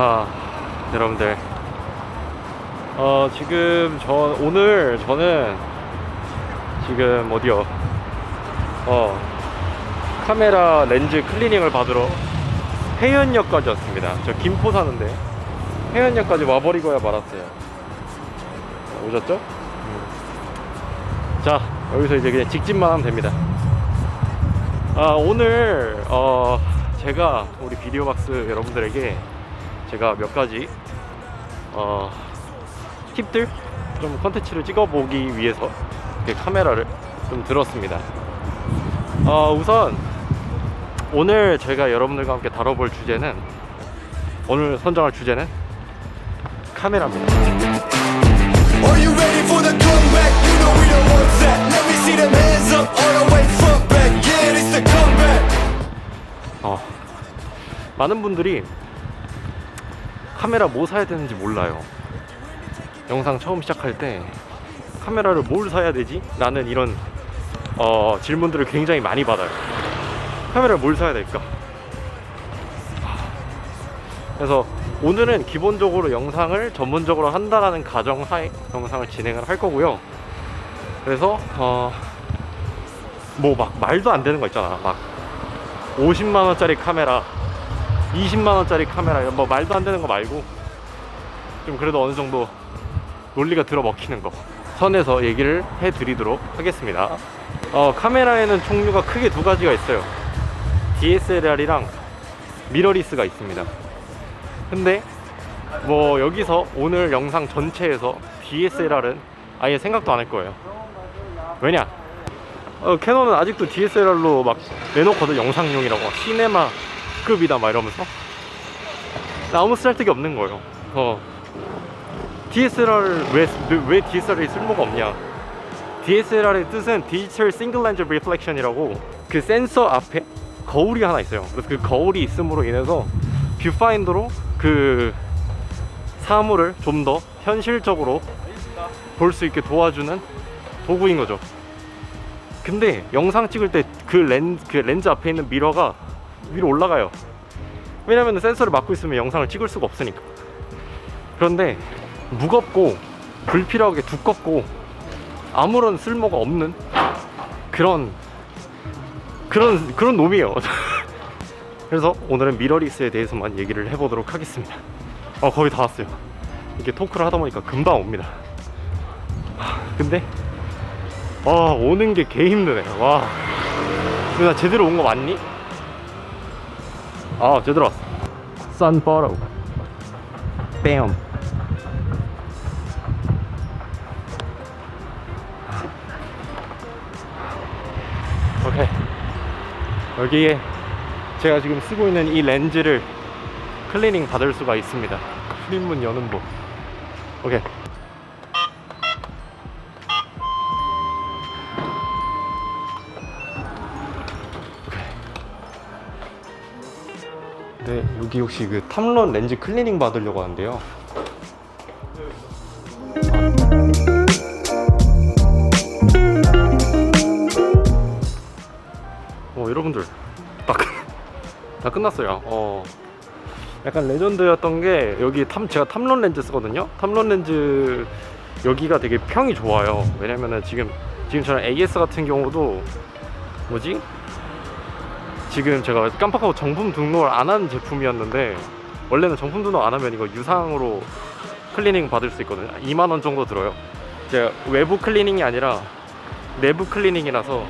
아, 여러분들. 어, 지금 저, 오늘 저는 지금 어디요? 어, 카메라 렌즈 클리닝을 받으러 해연역까지 왔습니다. 저 김포 사는데 해연역까지 와버리고야 말았어요. 오셨죠? 음. 자, 여기서 이제 그냥 직진만 하면 됩니다. 아, 오늘, 어, 제가 우리 비디오 박스 여러분들에게 제가 몇 가지, 어, 팁들? 좀 컨텐츠를 찍어보기 위해서 이렇게 카메라를 좀 들었습니다. 어, 우선, 오늘 제가 여러분들과 함께 다뤄볼 주제는, 오늘 선정할 주제는 카메라입니다. Are you ready for the comeback? You know we the ones that Let me see them hands up all the way front back Yeah, this the comeback 어, 많은 분들이 카메라 뭐 사야 되는지 몰라요. 영상 처음 시작할 때 카메라를 뭘 사야 되지? 라는 이런 어, 질문들을 굉장히 많이 받아요. 카메라를 뭘 사야 될까? 그래서 오늘은 기본적으로 영상을 전문적으로 한다라는 가정 하에 영상을 진행을 할 거고요. 그래서 어, 뭐 막 말도 안 되는 거 있잖아. 막 50만 원짜리 카메라, 20만 원짜리 카메라 이런 뭐 말도 안 되는 거 말고 좀 그래도 어느 정도 논리가 들어 먹히는 거 선에서 얘기를 해드리도록 하겠습니다. 어, 카메라에는 종류가 크게 두 가지가 있어요. DSLR이랑 미러리스가 있습니다. 근데 뭐 여기서 오늘 영상 전체에서 DSLR은 아예 생각도 안 할 거예요. 왜냐? 어, 캐논은 아직도 DSLR로 막 내놓거든 영상용이라고 막 시네마 급이다 막 이러면서 나 아무 쓸데기 없는 거예요. 어, DSLR 왜, 왜 DSLR이 쓸모가 없냐? DSLR의 뜻은 디지털 싱글 렌즈 리플렉션이라고 그 센서 앞에 거울이 하나 있어요. 그래서 그 거울이 있음으로 인해서 뷰파인더로 그 사물을 좀 더 현실적으로 볼 수 있게 도와주는 도구인 거죠. 근데 영상 찍을 때 그 렌즈, 그 렌즈 앞에 있는 미러가 위로 올라가요. 왜냐면 센서를 막고 있으면 영상을 찍을 수가 없으니까. 그런데 무겁고 불필요하게 두껍고 아무런 쓸모가 없는 그런 그런 그런 놈이에요. 그래서 오늘은 미러리스에 대해서만 얘기를 해보도록 하겠습니다. 어 거의 다 왔어요. 이렇게 토크를 하다 보니까 금방 옵니다. 하, 근데 와 오는 게 개 힘드네. 와. 근데 나 제대로 온 거 맞니? 아 제대로 왔어. Sunborough. Bam. 오케이. 여기에 제가 지금 쓰고 있는 이 렌즈를 클리닝 받을 수가 있습니다. 출입문 여는 법. 오케이. 여기 혹시 그 탐론 렌즈 클리닝 받으려고 하는데요. 어, 여러분들 다, 끝, 다 끝났어요. 어, 약간 레전드였던 게 여기 탐 제가 탐론 렌즈 쓰거든요. 탐론 렌즈 여기가 되게 평이 좋아요. 왜냐면은 지금 지금 저는 AS 같은 경우도 뭐지? 지금 제가 깜빡하고 정품 등록을 안 한 제품이었는데 원래는 정품 등록 안 하면 이거 유상으로 클리닝 받을 수 있거든요. 2만 원 정도 들어요. 제가 외부 클리닝이 아니라 내부 클리닝이라서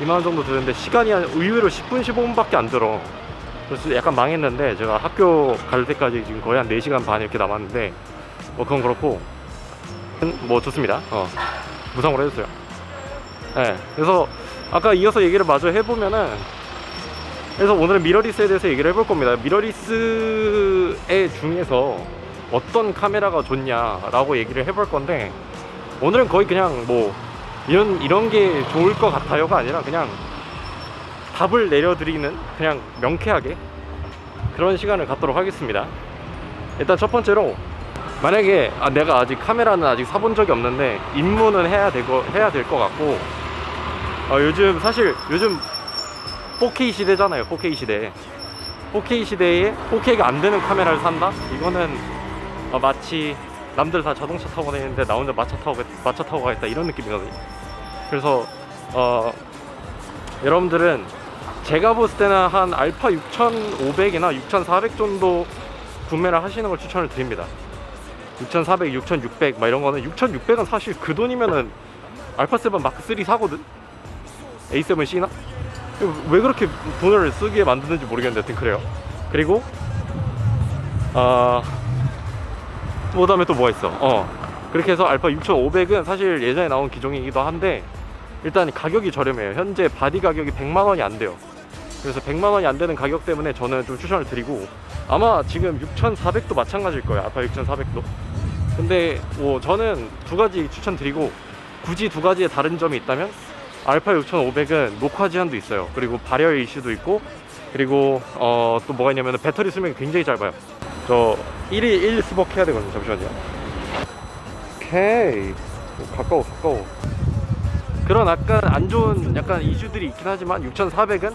2만 원 정도 드는데 시간이 한 의외로 10분 15분밖에 안 들어. 그래서 약간 망했는데 제가 학교 갈 때까지 지금 거의 한 4시간 반 이렇게 남았는데 뭐 그건 그렇고 뭐 좋습니다. 어. 무상으로 해줬어요. 네. 그래서 아까 이어서 얘기를 마저 해보면은 그래서 오늘은 미러리스에 대해서 얘기를 해볼 겁니다. 미러리스의 중에서 어떤 카메라가 좋냐라고 얘기를 해볼 건데 오늘은 거의 그냥 뭐 이런 이런 게 좋을 것 같아요가 아니라 그냥 답을 내려드리는 그냥 명쾌하게 그런 시간을 갖도록 하겠습니다. 일단 첫 번째로 만약에 아, 내가 아직 카메라는 아직 사본 적이 없는데 입문은 해야 되고 해야 될 것 같고 어, 요즘 사실 요즘 4K 시대잖아요. 4K 시대. 4K 시대에 4K가 안 되는 카메라를 산다? 이거는 어, 마치 남들 다 자동차 타고 다니는데 나 혼자 마차 타고 가- 마차 타고 가겠다 이런 느낌이거든요. 그래서 어, 여러분들은 제가 봤을 때는 한 알파 6500이나 6400 정도 구매를 하시는 걸 추천을 드립니다. 6400, 6600, 막 이런 거는 6600은 사실 그 돈이면은 알파 7 마크 3 사거든. A7C나? 왜 그렇게 돈을 쓰기에 만드는지 모르겠는데 여튼 그래요. 그리고 아 그다음에 또 뭐가 있어? 어 그렇게 해서 알파 6500은 사실 예전에 나온 기종이기도 한데 일단 가격이 저렴해요. 현재 바디 가격이 100만 원이 안 돼요. 그래서 100만 원이 안 되는 가격 때문에 저는 좀 추천을 드리고 아마 지금 6400도 마찬가지일 거예요. 알파 6400도. 근데 뭐 저는 두 가지 추천드리고 굳이 두 가지의 다른 점이 있다면 알파 6500은 녹화 제한도 있어요. 그리고 발열 이슈도 있고 그리고 어, 또 뭐가 있냐면 배터리 수명이 굉장히 짧아요. 저 1일 1 스벅 해야 되거든요. 잠시만요. 오케이. 오, 가까워 가까워. 그런 약간 안 좋은 약간 이슈들이 있긴 하지만 6400은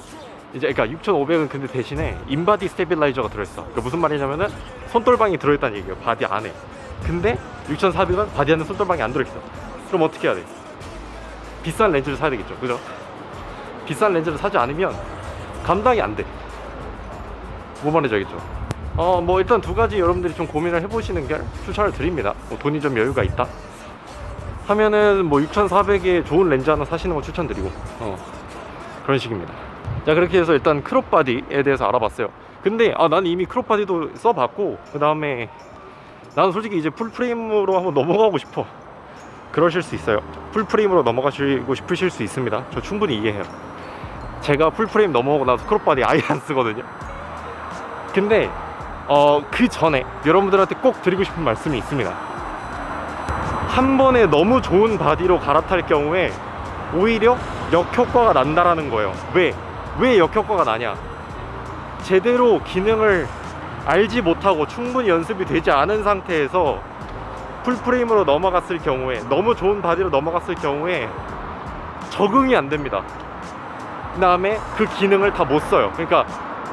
이제 그러니까 6500은 근데 대신에 인바디 스테빌라이저가 들어있어. 그러니까 무슨 말이냐면은 손떨방이 들어있다는 얘기예요. 바디 안에. 근데 6400은 바디 안에 손떨방이 안 들어있어. 그럼 어떻게 해야 돼? 비싼 렌즈를 사야 되겠죠. 그죠? 비싼 렌즈를 사지 않으면 감당이 안 돼. 뭐 말인지 알겠죠? 어, 뭐 일단 두 가지 여러분들이 좀 고민을 해보시는 게 추천을 드립니다. 뭐 돈이 좀 여유가 있다. 하면은 뭐 6,400에 좋은 렌즈 하나 사시는 거 추천드리고 어, 그런 식입니다. 자 그렇게 해서 일단 크롭 바디에 대해서 알아봤어요. 근데 아 난 이미 크롭 바디도 써봤고 그 다음에 나는 솔직히 이제 풀 프레임으로 한번 넘어가고 싶어. 그러실 수 있어요. 풀 프레임으로 넘어가시고 싶으실 수 있습니다. 저 충분히 이해해요. 제가 풀 프레임 넘어가고 나서 크롭 바디 아예 안 쓰거든요. 근데 어, 그 전에 여러분들한테 꼭 드리고 싶은 말씀이 있습니다. 한 번에 너무 좋은 바디로 갈아탈 경우에 오히려 역효과가 난다라는 거예요. 왜? 왜 역효과가 나냐? 제대로 기능을 알지 못하고 충분히 연습이 되지 않은 상태에서 풀프레임으로 넘어갔을 경우에 너무 좋은 바디로 넘어갔을 경우에 적응이 안 됩니다. 그 다음에 그 기능을 다 못 써요. 그러니까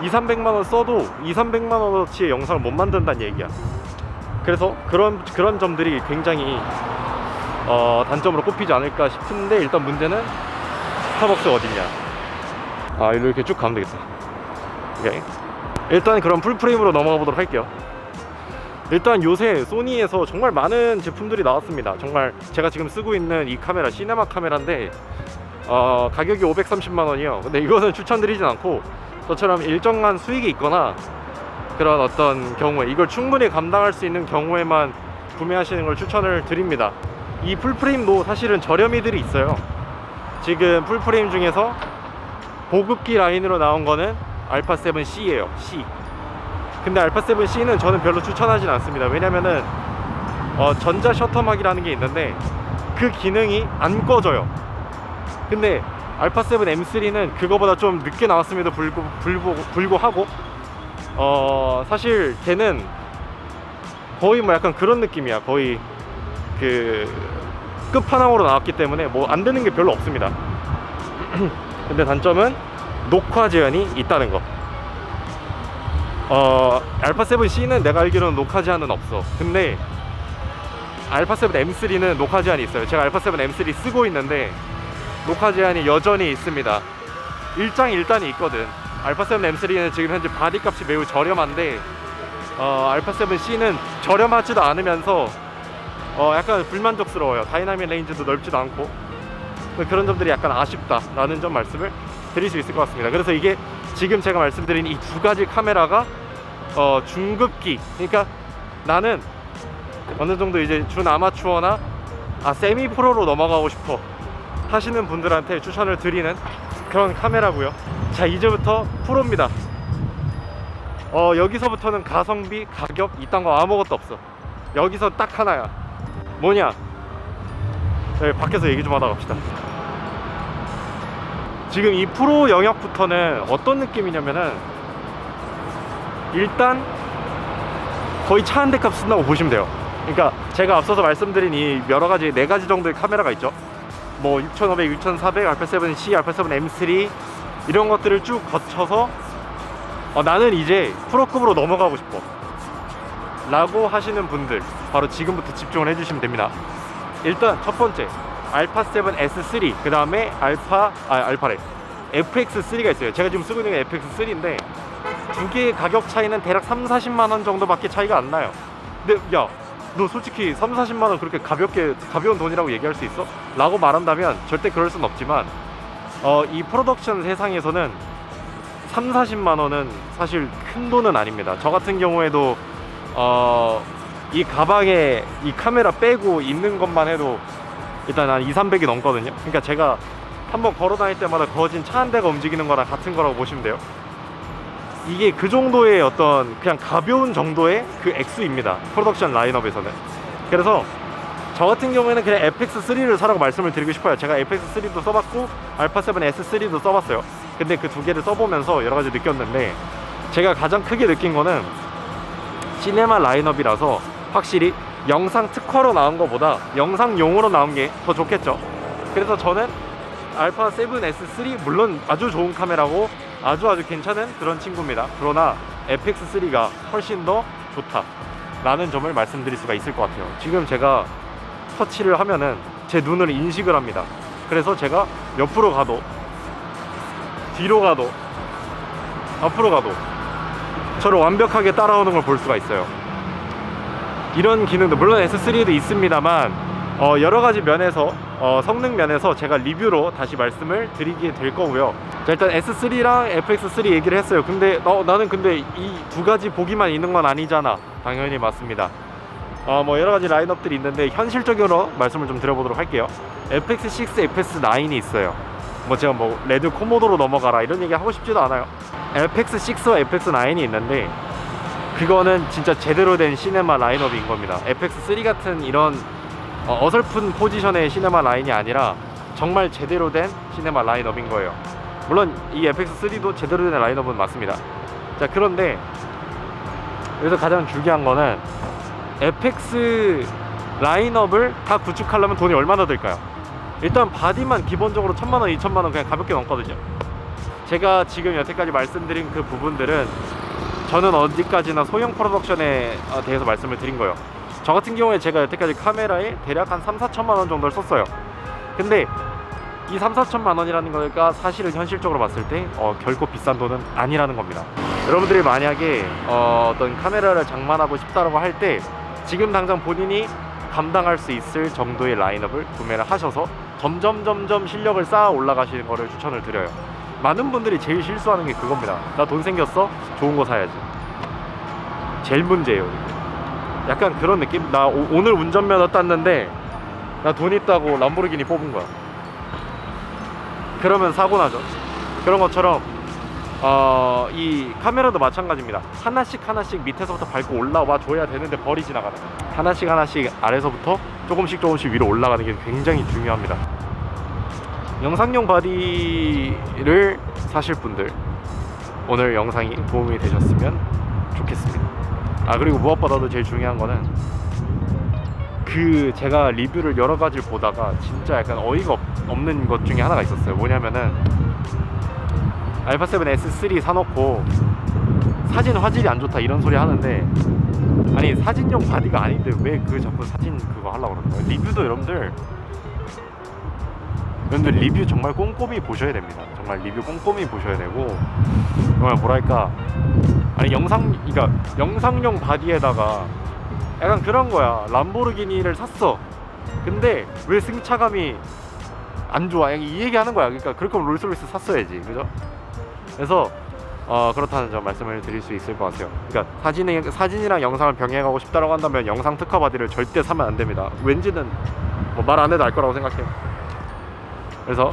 2, 300만 원 써도 2, 300만 원어치의 영상을 못 만든다는 얘기야. 그래서 그런 그런 점들이 굉장히 어, 단점으로 꼽히지 않을까 싶은데 일단 문제는 스타벅스 어디냐? 아 이렇게 쭉 가면 되겠다. 오케이. 일단 그럼 풀프레임으로 넘어가 보도록 할게요. 일단 요새 소니에서 정말 많은 제품들이 나왔습니다. 정말 제가 지금 쓰고 있는 이 카메라 시네마 카메라인데 어, 가격이 530만 원이요. 근데 이거는 추천드리진 않고 저처럼 일정한 수익이 있거나 그런 어떤 경우에 이걸 충분히 감당할 수 있는 경우에만 구매하시는 걸 추천을 드립니다. 이 풀프레임도 사실은 저렴이들이 있어요. 지금 풀프레임 중에서 보급기 라인으로 나온 거는 알파 7C예요. C. 근데 알파 7C는 저는 별로 추천하진 않습니다. 왜냐면은 어, 전자 셔터막이라는 게 있는데 그 기능이 안 꺼져요. 근데 알파 7 M3는 그거보다 좀 늦게 나왔음에도 불구, 불구, 불구하고 어 사실 걔는 거의 뭐 약간 그런 느낌이야. 거의 그 끝판왕으로 나왔기 때문에 뭐 안 되는 게 별로 없습니다. 근데 단점은 녹화 제한이 있다는 거. 어 알파 7C는 내가 알기로는 녹화 제한은 없어. 근데 알파 7 M3는 녹화 제한이 있어요. 제가 알파 7 M3 쓰고 있는데 녹화 제한이 여전히 있습니다. 일장일단이 있거든. 알파 7 M3는 지금 현재 바디 값이 매우 저렴한데 어, 알파 7C는 저렴하지도 않으면서 어, 약간 불만족스러워요. 다이나믹 레인지도 넓지도 않고 그런 점들이 약간 아쉽다라는 점 말씀을 드릴 수 있을 것 같습니다. 그래서 이게 지금 제가 말씀드린 이 두 가지 카메라가 어, 중급기. 그러니까 나는 어느 정도 이제 준 아마추어나 아 세미 프로로 넘어가고 싶어 하시는 분들한테 추천을 드리는 그런 카메라고요. 자 이제부터 프로입니다. 어 여기서부터는 가성비, 가격 이딴 거 아무것도 없어. 여기서 딱 하나야. 뭐냐? 네, 밖에서 얘기 좀 하다 갑시다. 지금 이 프로 영역부터는 어떤 느낌이냐면은 일단 거의 차 한 대 값 쓴다고 보시면 돼요. 그러니까 제가 앞서서 말씀드린 이 여러 가지 네 가지 정도의 카메라가 있죠. 뭐 6500, 6400, 알파 7C, 알파 7 M3 이런 것들을 쭉 거쳐서 어, 나는 이제 프로급으로 넘어가고 싶어 라고 하시는 분들 바로 지금부터 집중을 해주시면 됩니다 일단 첫 번째 알파 7 S3 그 다음에 알파 아 알파래 FX3가 있어요 제가 지금 쓰고 있는 게 FX3인데 두 개의 가격 차이는 대략 3, 40만 원 정도밖에 차이가 안 나요 근데 야 너 솔직히 3, 40만 원 그렇게 가볍게 가벼운 돈이라고 얘기할 수 있어? 라고 말한다면 절대 그럴 순 없지만 어, 이 프로덕션 세상에서는 3, 40만 원은 사실 큰 돈은 아닙니다. 저 같은 경우에도 어, 이 가방에 이 카메라 빼고 있는 것만 해도 일단 한 2, 300이 넘거든요. 그러니까 제가 한번 걸어 다닐 때마다 거진 차 한 대가 움직이는 거랑 같은 거라고 보시면 돼요. 이게 그 정도의 어떤 그냥 가벼운 정도의 그 액수입니다. 프로덕션 라인업에서는. 그래서 저 같은 경우에는 그냥 FX3를 사라고 말씀을 드리고 싶어요. 제가 FX3도 써봤고 알파7 S3도 써봤어요. 근데 그 두 개를 써보면서 여러 가지 느꼈는데 제가 가장 크게 느낀 거는 시네마 라인업이라서 확실히 영상 특화로 나온 것보다 영상용으로 나온 게 더 좋겠죠. 그래서 저는 알파 7 S3 물론 아주 좋은 카메라고 아주 아주 괜찮은 그런 친구입니다. 그러나 FX3가 훨씬 더 좋다. 라는 점을 말씀드릴 수가 있을 것 같아요. 지금 제가 터치를 하면은 제 눈을 인식을 합니다. 그래서 제가 옆으로 가도 뒤로 가도 앞으로 가도 저를 완벽하게 따라오는 걸 볼 수가 있어요. 이런 기능도 물론 S3에도 있습니다만 어, 여러 가지 면에서 어, 성능 면에서 제가 리뷰로 다시 말씀을 드리게 될 거고요. 자, 일단 S3랑 FX3 얘기를 했어요. 근데 어, 나는 근데 이 두 가지 보기만 있는 건 아니잖아. 당연히 맞습니다. 어, 뭐 여러 가지 라인업들이 있는데 현실적으로 말씀을 좀 드려보도록 할게요. FX6, FX9이 있어요. 뭐 제가 뭐 레드 코모도로 넘어가라 이런 얘기 하고 싶지도 않아요. FX6와 FX9이 있는데 그거는 진짜 제대로 된 시네마 라인업인 겁니다. FX3 같은 이런 어, 어설픈 포지션의 시네마 라인이 아니라 정말 제대로 된 시네마 라인업인 거예요. 물론 이 FX3도 제대로 된 라인업은 맞습니다. 자 그런데 여기서 가장 중요한 거는 FX 라인업을 다 구축하려면 돈이 얼마나 들까요? 일단 바디만 기본적으로 천만 원, 이천만 원 그냥 가볍게 넘거든요. 제가 지금 여태까지 말씀드린 그 부분들은 저는 어디까지나 소형 프로덕션에 어, 대해서 말씀을 드린 거예요. 저 같은 경우에 제가 여태까지 카메라에 대략 한 3, 4천만 원 정도를 썼어요. 근데 이 3, 4천만 원이라는 거가 사실은 현실적으로 봤을 때 어, 결코 비싼 돈은 아니라는 겁니다. 여러분들이 만약에 어, 어떤 카메라를 장만하고 싶다라고 할 때 지금 당장 본인이 감당할 수 있을 정도의 라인업을 구매를 하셔서 점점 점점 실력을 쌓아 올라가시는 거를 추천을 드려요. 많은 분들이 제일 실수하는 게 그겁니다. 나 돈 생겼어? 좋은 거 사야지. 제일 문제예요. 약간 그런 느낌? 나 오, 오늘 운전면허 땄는데 나 돈 있다고 람보르기니 뽑은 거야. 그러면 사고 나죠. 그런 것처럼 어, 이 카메라도 마찬가지입니다. 하나씩 하나씩 밑에서부터 밟고 올라와 줘야 되는데 버리 지 나가는 거예요. 하나씩 하나씩 아래서부터 조금씩 조금씩 위로 올라가는 게 굉장히 중요합니다. 영상용 바디를 사실 분들 오늘 영상이 도움이 되셨으면 좋겠습니다. 아 그리고 무엇보다도 제일 중요한 거는 그 제가 리뷰를 여러 가지를 보다가 진짜 약간 어이가 없, 없는 것 중에 하나가 있었어요. 뭐냐면은 알파7 S3 사놓고 사진 화질이 안 좋다 이런 소리 하는데 아니 사진용 바디가 아닌데 왜 그 자꾸 사진 그거 하려고 그러는 거예요? 리뷰도 여러분들 여러분들 리뷰 정말 꼼꼼히 보셔야 됩니다. 정말 리뷰 꼼꼼히 보셔야 되고 정말 뭐랄까 아니 영상 그러니까 영상용 바디에다가 약간 그런 거야. 람보르기니를 샀어. 근데 왜 승차감이 안 좋아? 이 얘기 하는 거야. 그러니까 그럴 거면 롤스로이스 샀어야지. 그죠? 그래서 어, 그렇다는 점 말씀을 드릴 수 있을 것 같아요. 그러니까 사진이, 사진이랑 영상을 병행하고 싶다고 한다면 영상 특화 바디를 절대 사면 안 됩니다. 왠지는 뭐 말 안 해도 알 거라고 생각해요. 그래서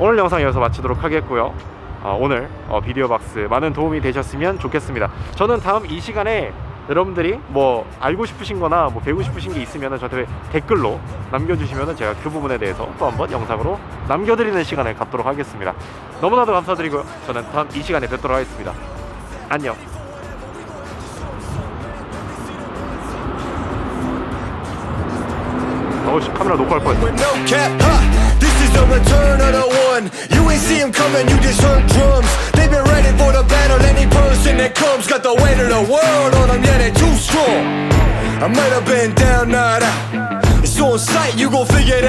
오늘 영상 여기서 마치도록 하겠고요. 어, 오늘 어, 비디오 박스 많은 도움이 되셨으면 좋겠습니다. 저는 다음 이 시간에 여러분들이 뭐 알고 싶으신 거나 뭐 배우고 싶으신 게 있으면 저한테 댓글로 남겨주시면 제가 그 부분에 대해서 또 한번 영상으로 남겨드리는 시간을 갖도록 하겠습니다. 너무나도 감사드리고요. 저는 다음 이 시간에 뵙도록 하겠습니다. 안녕. This is the return of the one. You ain't see him coming, you just heard drums. They've been ready for the battle. Any person that comes got the weight of the world on them. Yeah, they too strong. I might have been down, not out. It's on sight, you gon' figure that